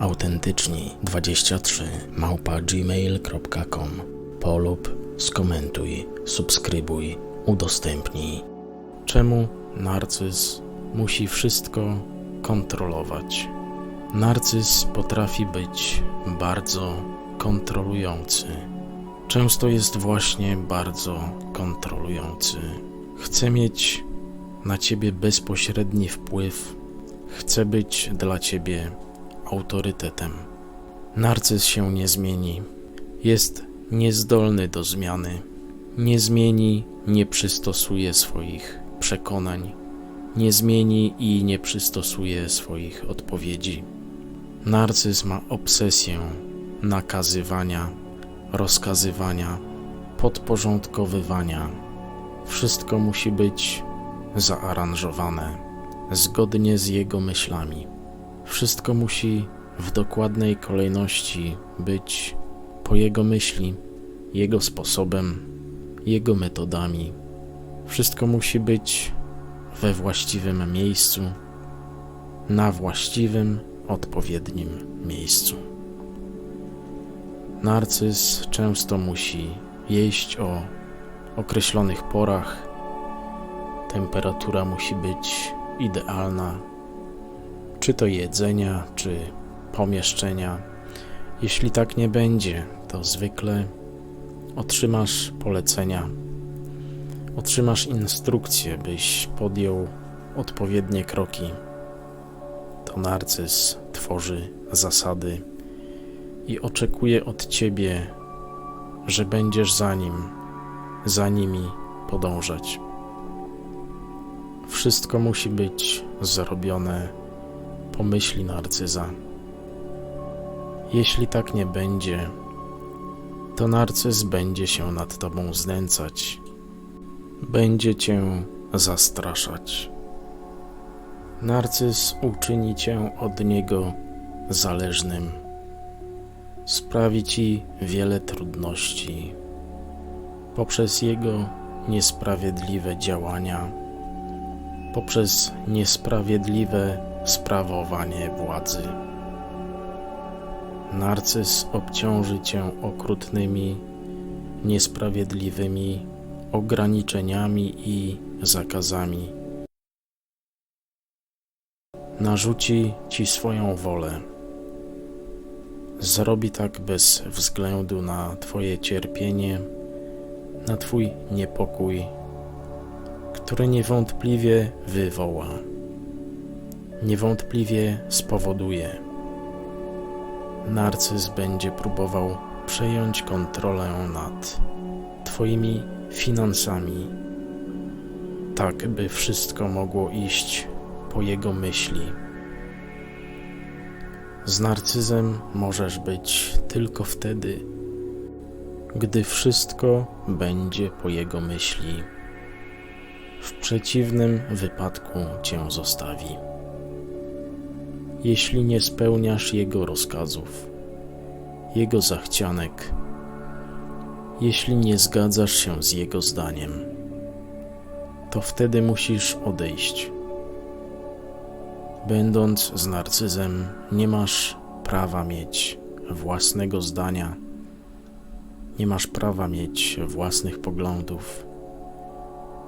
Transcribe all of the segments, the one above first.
autentyczni 23 małpa gmail.com polub, skomentuj, subskrybuj, udostępnij. Czemu narcyz musi wszystko kontrolować? Narcyz potrafi być bardzo kontrolujący. Często jest właśnie bardzo kontrolujący. Chce mieć na ciebie bezpośredni wpływ, chce być dla ciebie autorytetem. Narcyz się nie zmieni. Jest niezdolny do zmiany. Nie zmieni, nie przystosuje swoich przekonań. Nie zmieni i nie przystosuje swoich odpowiedzi. Narcyz ma obsesję nakazywania, rozkazywania, podporządkowywania. Wszystko musi być zaaranżowane zgodnie z jego myślami. Wszystko musi w dokładnej kolejności być po jego myśli, jego sposobem, jego metodami. Wszystko musi być we właściwym miejscu, na właściwym, odpowiednim miejscu. Narcyz często musi jeść o określonych porach. Temperatura musi być idealna, czy to jedzenia, czy pomieszczenia. Jeśli tak nie będzie, to zwykle otrzymasz polecenia, otrzymasz instrukcje, byś podjął odpowiednie kroki. To narcyz tworzy zasady i oczekuje od ciebie, że będziesz za nim, za nimi podążać. Wszystko musi być zrobione po myśli narcyza. Jeśli tak nie będzie, to narcyz będzie się nad tobą znęcać, będzie cię zastraszać. Narcyz uczyni cię od niego zależnym, sprawi ci wiele trudności poprzez jego niesprawiedliwe działania, poprzez niesprawiedliwe sprawowanie władzy. Narcyz obciąży cię okrutnymi, niesprawiedliwymi ograniczeniami i zakazami. Narzuci ci swoją wolę. Zrobi tak bez względu na Twoje cierpienie, na Twój niepokój, który niewątpliwie wywoła, niewątpliwie spowoduje narcyz będzie próbował przejąć kontrolę nad Twoimi finansami, tak by wszystko mogło iść po jego myśli. Z narcyzem możesz być tylko wtedy, gdy wszystko będzie po jego myśli. W przeciwnym wypadku cię zostawi jeśli nie spełniasz Jego rozkazów, Jego zachcianek, jeśli nie zgadzasz się z Jego zdaniem, to wtedy musisz odejść. Będąc z narcyzem, nie masz prawa mieć własnego zdania, nie masz prawa mieć własnych poglądów,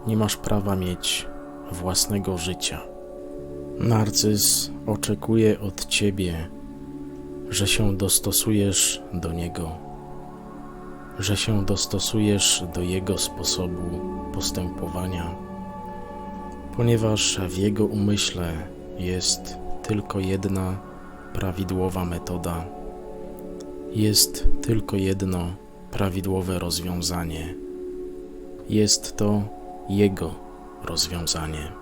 nie masz prawa mieć własnego życia. Narcyz oczekuje od ciebie, że się dostosujesz do niego, że się dostosujesz do jego sposobu postępowania, ponieważ w jego umyśle jest tylko jedna prawidłowa metoda, jest tylko jedno prawidłowe rozwiązanie. Jest to jego rozwiązanie.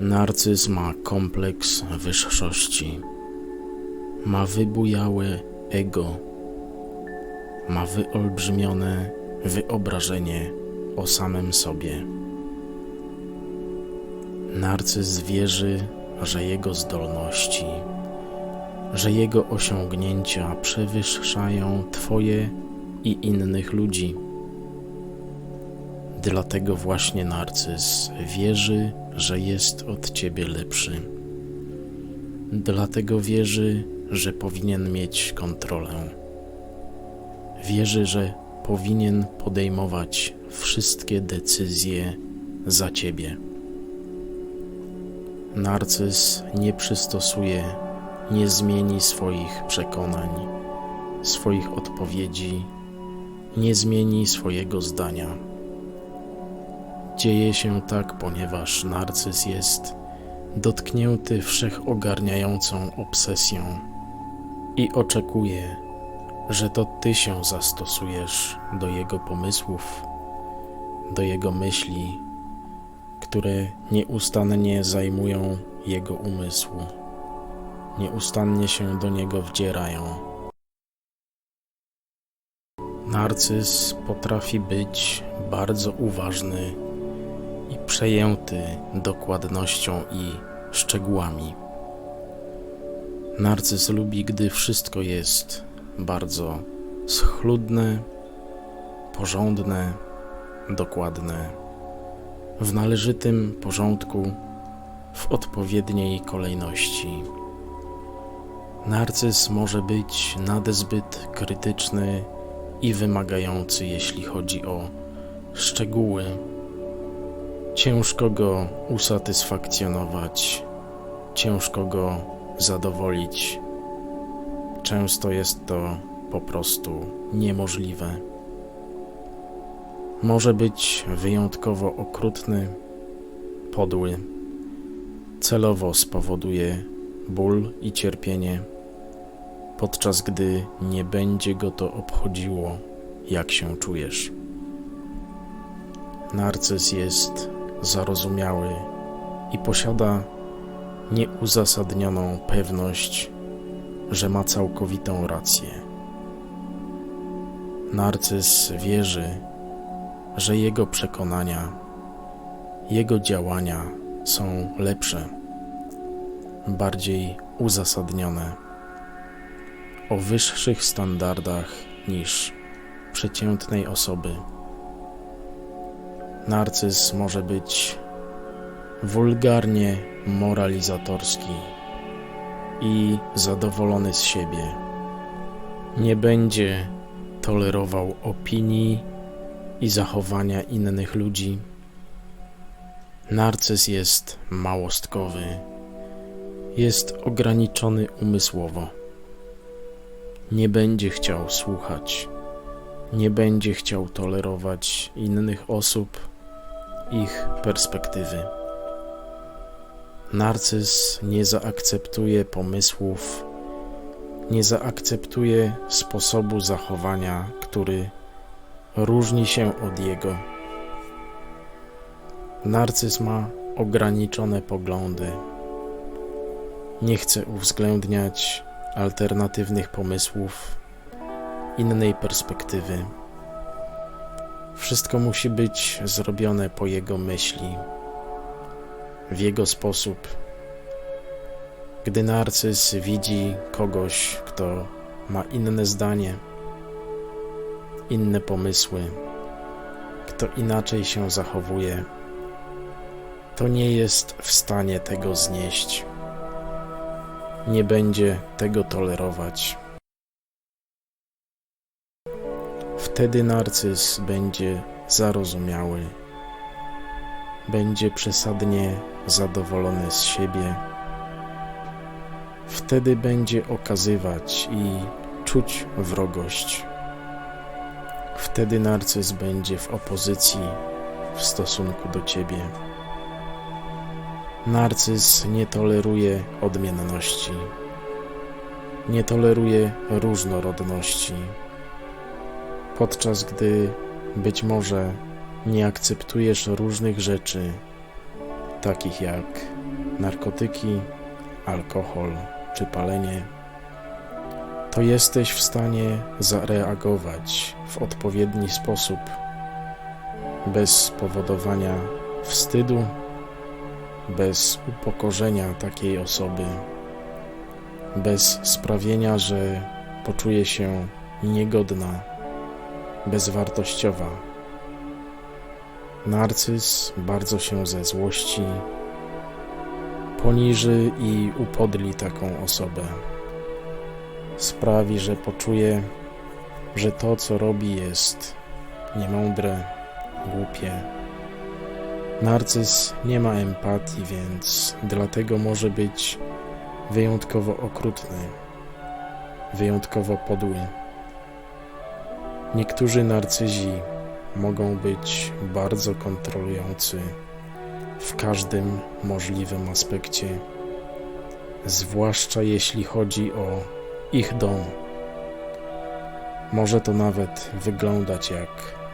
Narcyz ma kompleks wyższości, ma wybujałe ego, ma wyolbrzymione wyobrażenie o samym sobie. Narcyz wierzy, że jego zdolności, że jego osiągnięcia przewyższają Twoje i innych ludzi. Dlatego właśnie narcyz wierzy, że jest od Ciebie lepszy. Dlatego wierzy, że powinien mieć kontrolę. Wierzy, że powinien podejmować wszystkie decyzje za Ciebie. Narcyz nie przystosuje, nie zmieni swoich przekonań, swoich odpowiedzi, nie zmieni swojego zdania. Dzieje się tak, ponieważ narcyz jest dotknięty wszechogarniającą obsesją i oczekuje, że to ty się zastosujesz do jego pomysłów, do jego myśli, które nieustannie zajmują jego umysł, nieustannie się do niego wdzierają. Narcyz potrafi być bardzo uważny i przejęty dokładnością i szczegółami. Narcyz lubi, gdy wszystko jest bardzo schludne, porządne, dokładne, w należytym porządku, w odpowiedniej kolejności. Narcyz może być nadezbyt krytyczny i wymagający, jeśli chodzi o szczegóły. Ciężko go usatysfakcjonować, ciężko go zadowolić. Często jest to po prostu niemożliwe. Może być wyjątkowo okrutny, podły, celowo spowoduje ból i cierpienie, podczas gdy nie będzie go to obchodziło, jak się czujesz. Narcyz jest zarozumiały i posiada nieuzasadnioną pewność, że ma całkowitą rację. Narcyz wierzy, że jego przekonania, jego działania są lepsze, bardziej uzasadnione, o wyższych standardach niż przeciętnej osoby. Narcyz może być wulgarnie moralizatorski i zadowolony z siebie. Nie będzie tolerował opinii i zachowania innych ludzi. Narcyz jest małostkowy, jest ograniczony umysłowo. Nie będzie chciał słuchać, nie będzie chciał tolerować innych osób, ich perspektywy. Narcyz nie zaakceptuje pomysłów, nie zaakceptuje sposobu zachowania, który różni się od jego. Narcyz ma ograniczone poglądy. Nie chce uwzględniać alternatywnych pomysłów, innej perspektywy. Wszystko musi być zrobione po jego myśli, w jego sposób. Gdy narcyz widzi kogoś, kto ma inne zdanie, inne pomysły, kto inaczej się zachowuje, to nie jest w stanie tego znieść. Nie będzie tego tolerować. Wtedy narcyz będzie zarozumiały, będzie przesadnie zadowolony z siebie. Wtedy będzie okazywać i czuć wrogość. Wtedy narcyz będzie w opozycji w stosunku do ciebie. Narcyz nie toleruje odmienności, nie toleruje różnorodności, podczas gdy być może nie akceptujesz różnych rzeczy, takich jak narkotyki, alkohol czy palenie. to jesteś w stanie zareagować w odpowiedni sposób, bez spowodowania wstydu, bez upokorzenia takiej osoby, bez sprawienia, że poczuje się niegodna, bezwartościowa. Narcyz bardzo się ze złości poniży i upodli taką osobę. Sprawi, że poczuje, że to, co robi, jest niemądre, głupie. Narcyz nie ma empatii, więc dlatego może być wyjątkowo okrutny, wyjątkowo podły. Niektórzy narcyzi mogą być bardzo kontrolujący w każdym możliwym aspekcie, zwłaszcza jeśli chodzi o ich dom. Może to nawet wyglądać jak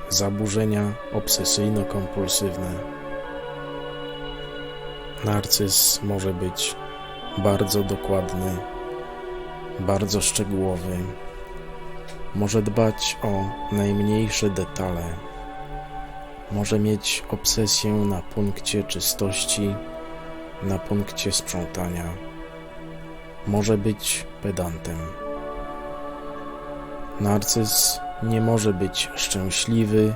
zaburzenia obsesyjno-kompulsywne. Narcyz może być bardzo dokładny, bardzo szczegółowy, może dbać o najmniejsze detale, może mieć obsesję na punkcie czystości, na punkcie sprzątania, może być pedantem. Narcyz nie może być szczęśliwy,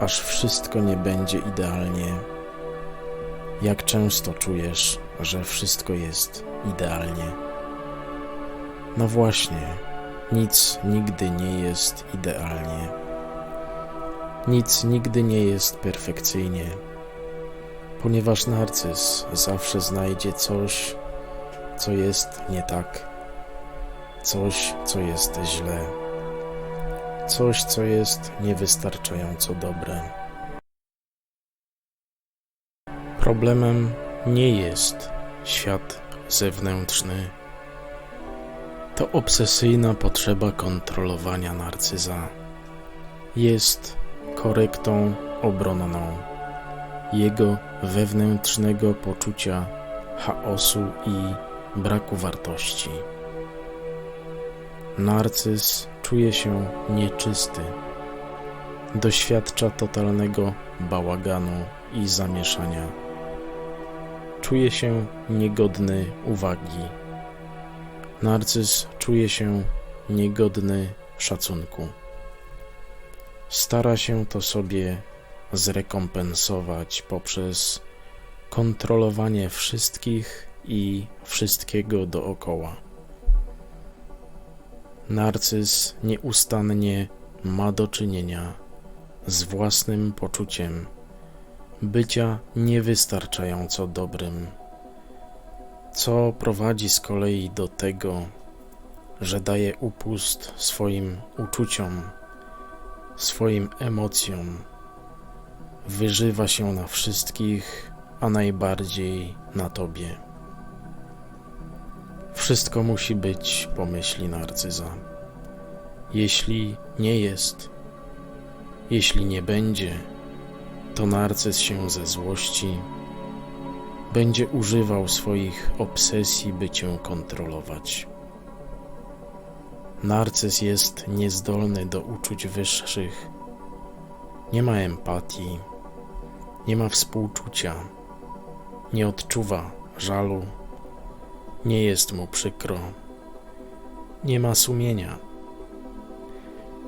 aż wszystko nie będzie idealnie. Jak często czujesz, że wszystko jest idealnie? No właśnie, nic nigdy nie jest idealnie. Nic nigdy nie jest perfekcyjnie, ponieważ narcyz zawsze znajdzie coś, co jest nie tak, coś, co jest źle, coś, co jest niewystarczająco dobre. Problemem nie jest świat zewnętrzny. To obsesyjna potrzeba kontrolowania narcyza. Jest korektą obronną jego wewnętrznego poczucia chaosu i braku wartości. Narcyz czuje się nieczysty, doświadcza totalnego bałaganu i zamieszania. Czuje się niegodny uwagi. Narcyz czuje się niegodny szacunku. Stara się to sobie zrekompensować poprzez kontrolowanie wszystkich i wszystkiego dookoła. Narcyz nieustannie ma do czynienia z własnym poczuciem bycia niewystarczająco dobrym, co prowadzi z kolei do tego, że daje upust swoim uczuciom, swoim emocjom, wyżywa się na wszystkich, a najbardziej na tobie. Wszystko musi być po myśli narcyza. Jeśli nie jest, jeśli nie będzie, to narcyz się ze złości będzie używał swoich obsesji, by cię kontrolować. Narcyz jest niezdolny do uczuć wyższych, nie ma empatii, nie ma współczucia, nie odczuwa żalu, nie jest mu przykro, nie ma sumienia.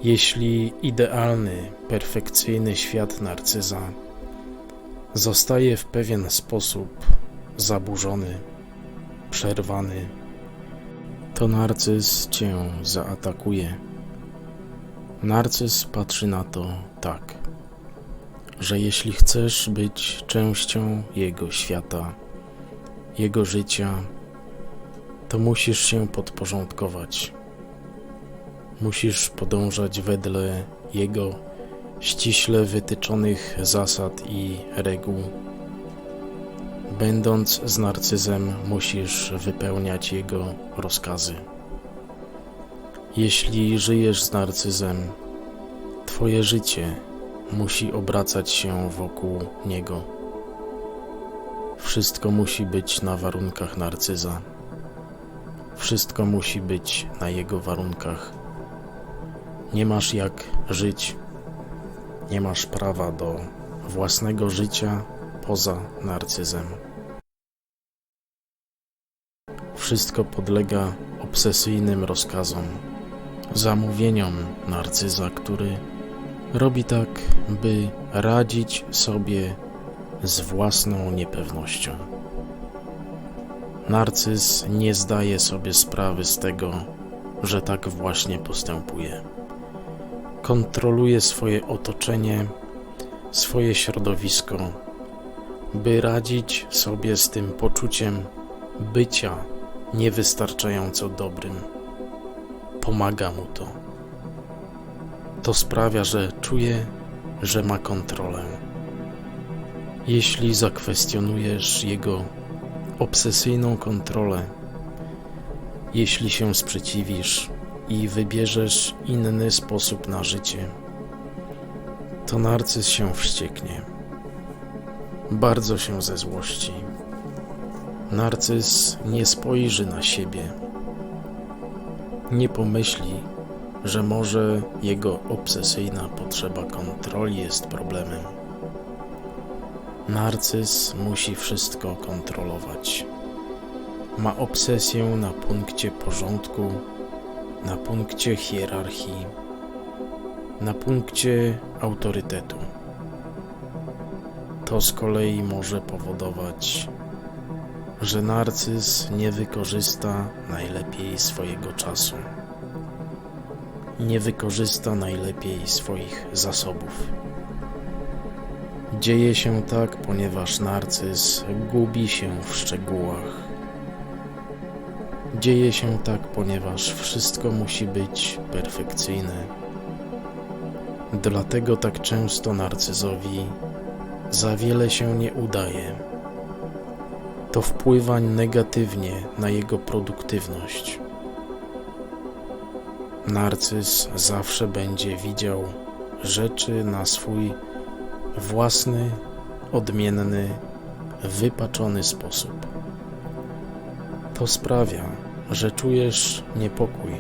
Jeśli idealny, perfekcyjny świat narcyza zostaje w pewien sposób zaburzony, przerwany, to narcyz cię zaatakuje. Narcyz patrzy na to tak, że jeśli chcesz być częścią jego świata, jego życia, to musisz się podporządkować. Musisz podążać wedle jego ściśle wytyczonych zasad i reguł. Będąc z narcyzem, musisz wypełniać jego rozkazy. Jeśli żyjesz z narcyzem, Twoje życie musi obracać się wokół niego. Wszystko musi być na warunkach narcyza. Wszystko musi być na jego warunkach. Nie masz jak żyć. Nie masz prawa do własnego życia poza narcyzem. Wszystko podlega obsesyjnym rozkazom, zamówieniom narcyza, który robi tak, by radzić sobie z własną niepewnością. Narcyz nie zdaje sobie sprawy z tego, że tak właśnie postępuje. Kontroluje swoje otoczenie, swoje środowisko, by radzić sobie z tym poczuciem bycia niewystarczająco dobrym. Pomaga mu to. To sprawia, że czuje, że ma kontrolę. Jeśli zakwestionujesz jego obsesyjną kontrolę, jeśli się sprzeciwisz i wybierzesz inny sposób na życie, to narcyz się wścieknie. Bardzo się ze złości. Narcyz nie spojrzy na siebie. Nie pomyśli, że może jego obsesyjna potrzeba kontroli jest problemem. Narcyz musi wszystko kontrolować. Ma obsesję na punkcie porządku, na punkcie hierarchii, na punkcie autorytetu. To z kolei może powodować, że narcyz nie wykorzysta najlepiej swojego czasu, nie wykorzysta najlepiej swoich zasobów. Dzieje się tak, ponieważ narcyz gubi się w szczegółach. Dzieje się tak, ponieważ wszystko musi być perfekcyjne. Dlatego tak często narcyzowi za wiele się nie udaje. To wpływa negatywnie na jego produktywność. Narcyz zawsze będzie widział rzeczy na swój własny, odmienny, wypaczony sposób. To sprawia, że czujesz niepokój,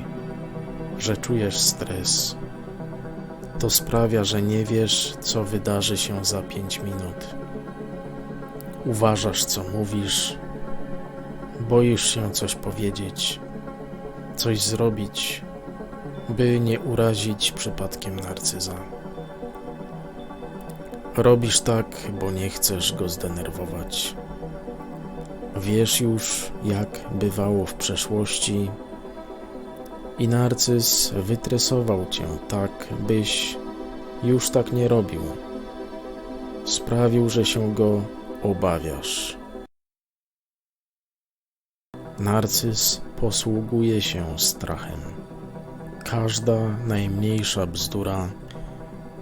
że czujesz stres. To sprawia, że nie wiesz, co wydarzy się za pięć minut. Uważasz, co mówisz, boisz się coś powiedzieć, coś zrobić, by nie urazić przypadkiem narcyza. Robisz tak, bo nie chcesz go zdenerwować. Wiesz już, jak bywało w przeszłości, i narcyz wytresował cię tak, byś już tak nie robił. Sprawił, że się go obawiasz. Narcyz posługuje się strachem. Każda najmniejsza bzdura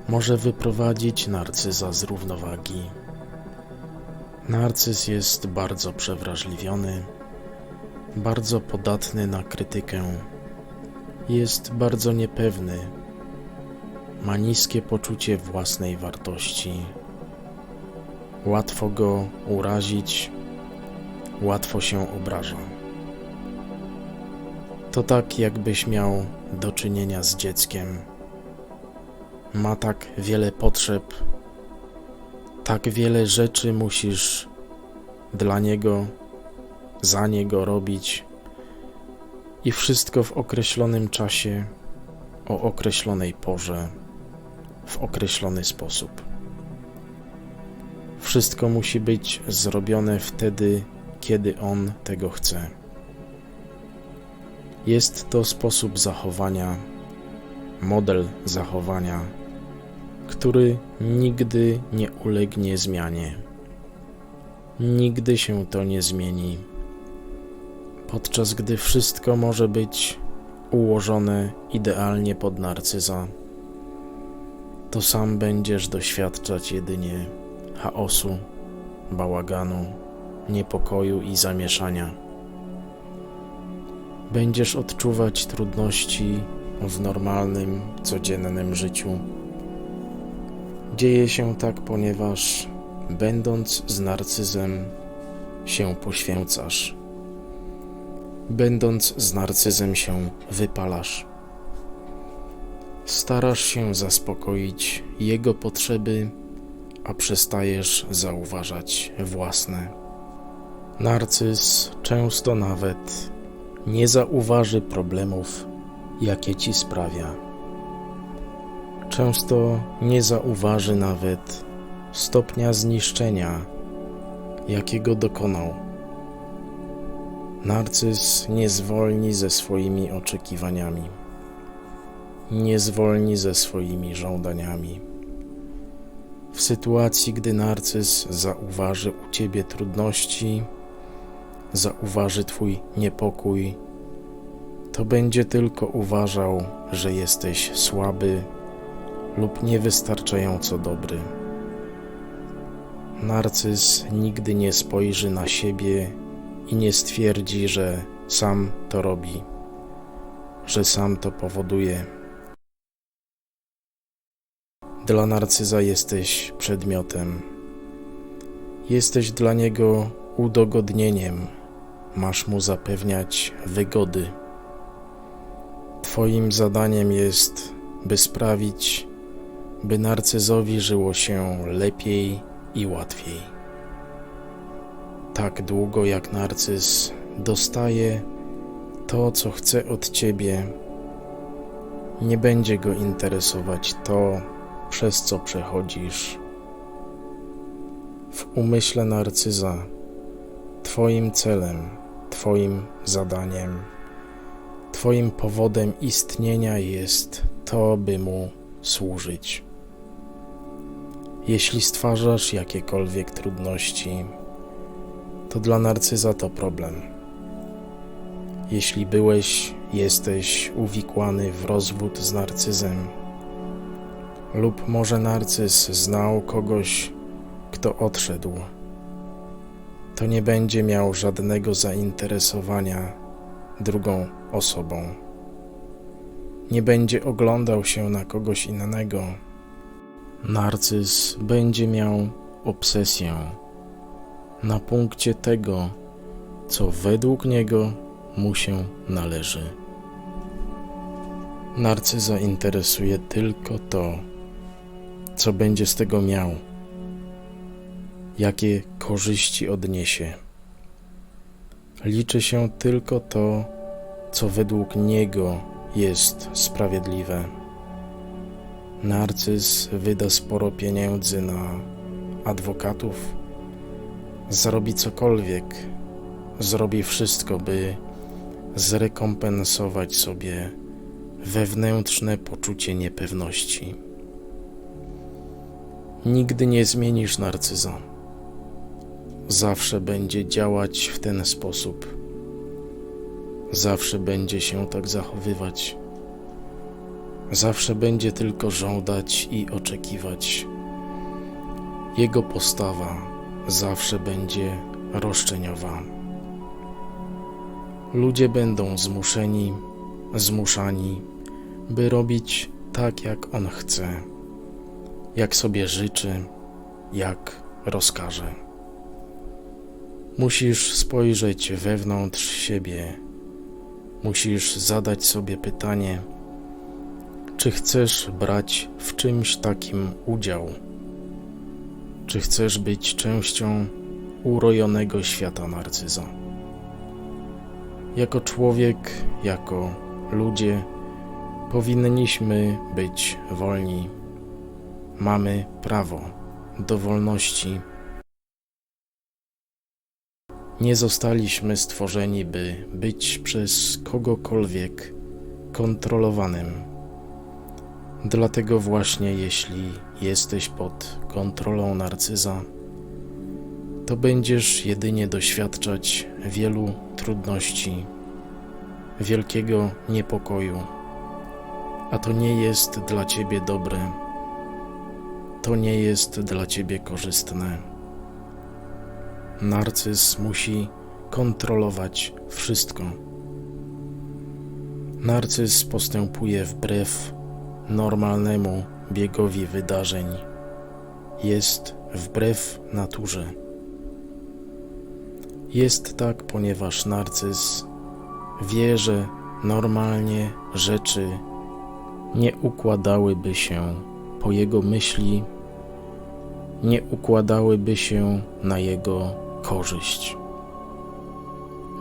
może wyprowadzić narcyza z równowagi. Narcyz jest bardzo przewrażliwiony, bardzo podatny na krytykę, jest bardzo niepewny, ma niskie poczucie własnej wartości. Łatwo go urazić, łatwo się obraża. To tak, jakbyś miał do czynienia z dzieckiem. Ma tak wiele potrzeb, tak wiele rzeczy musisz dla niego, za niego robić i wszystko w określonym czasie, o określonej porze, w określony sposób. Wszystko musi być zrobione wtedy, kiedy on tego chce. Jest to sposób zachowania, model zachowania, który nigdy nie ulegnie zmianie. Nigdy się to nie zmieni, podczas gdy wszystko może być ułożone idealnie pod narcyza. To sam będziesz doświadczać jedynie chaosu, bałaganu, niepokoju i zamieszania. Będziesz odczuwać trudności w normalnym, codziennym życiu. Dzieje się tak, ponieważ będąc z narcyzem się poświęcasz. Będąc z narcyzem się wypalasz. Starasz się zaspokoić jego potrzeby, a przestajesz zauważać własne. Narcyz często nawet nie zauważy problemów, jakie ci sprawia. Często nie zauważy nawet stopnia zniszczenia, jakiego dokonał. Narcyz nie zwolni ze swoimi oczekiwaniami, nie zwolni ze swoimi żądaniami. W sytuacji, gdy narcyz zauważy u ciebie trudności, zauważy twój niepokój, to będzie tylko uważał, że jesteś słaby lub niewystarczająco dobry. Narcyz nigdy nie spojrzy na siebie i nie stwierdzi, że sam to robi, że sam to powoduje. Dla narcyza jesteś przedmiotem. Jesteś dla niego udogodnieniem. Masz mu zapewniać wygody. Twoim zadaniem jest, by sprawić, by narcyzowi żyło się lepiej i łatwiej. Tak długo jak narcyz dostaje to, co chce od ciebie, nie będzie go interesować to, przez co przechodzisz. W umyśle narcyza Twoim celem, Twoim zadaniem, Twoim powodem istnienia jest to, by mu służyć. Jeśli stwarzasz jakiekolwiek trudności, to dla narcyza to problem. Jeśli byłeś, jesteś uwikłany w rozwód z narcyzem, lub może narcyz znał kogoś, kto odszedł, to nie będzie miał żadnego zainteresowania drugą osobą. Nie będzie oglądał się na kogoś innego. Narcyz będzie miał obsesję na punkcie tego, co według niego mu się należy. Narcyza interesuje tylko to, co będzie z tego miał, jakie korzyści odniesie. Liczy się tylko to, co według niego jest sprawiedliwe. Narcyz wyda sporo pieniędzy na adwokatów, zrobi cokolwiek, zrobi wszystko, by zrekompensować sobie wewnętrzne poczucie niepewności. Nigdy nie zmienisz narcyza. Zawsze będzie działać w ten sposób. Zawsze będzie się tak zachowywać. Zawsze będzie tylko żądać i oczekiwać. Jego postawa zawsze będzie roszczeniowa. Ludzie będą zmuszeni, zmuszani, by robić tak, jak on chce, jak sobie życzy, jak rozkaże. Musisz spojrzeć wewnątrz siebie, musisz zadać sobie pytanie, czy chcesz brać w czymś takim udział? Czy chcesz być częścią urojonego świata narcyza? Jako człowiek, jako ludzie, powinniśmy być wolni. Mamy prawo do wolności. Nie zostaliśmy stworzeni, by być przez kogokolwiek kontrolowanym. Dlatego właśnie, jeśli jesteś pod kontrolą narcyza, to będziesz jedynie doświadczać wielu trudności, wielkiego niepokoju, a to nie jest dla ciebie dobre, to nie jest dla ciebie korzystne. Narcyz musi kontrolować wszystko. Narcyz postępuje wbrew normalnemu biegowi wydarzeń. Jest wbrew naturze. Jest tak, ponieważ narcyz wie, że normalnie rzeczy nie układałyby się po jego myśli, nie układałyby się na jego korzyść.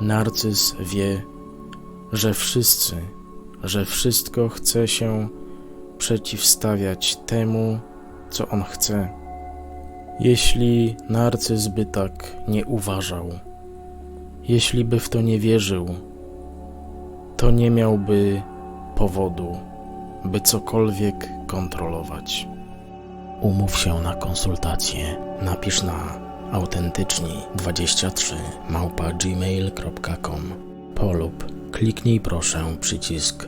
Narcyz wie, że wszyscy, że wszystko chce się przeciwstawiać temu, co on chce. Jeśli narcyz by tak nie uważał, jeśli by w to nie wierzył, to nie miałby powodu, by cokolwiek kontrolować. Umów się na konsultację. Napisz na autentyczni23 małpa gmail.com polub kliknij proszę przycisk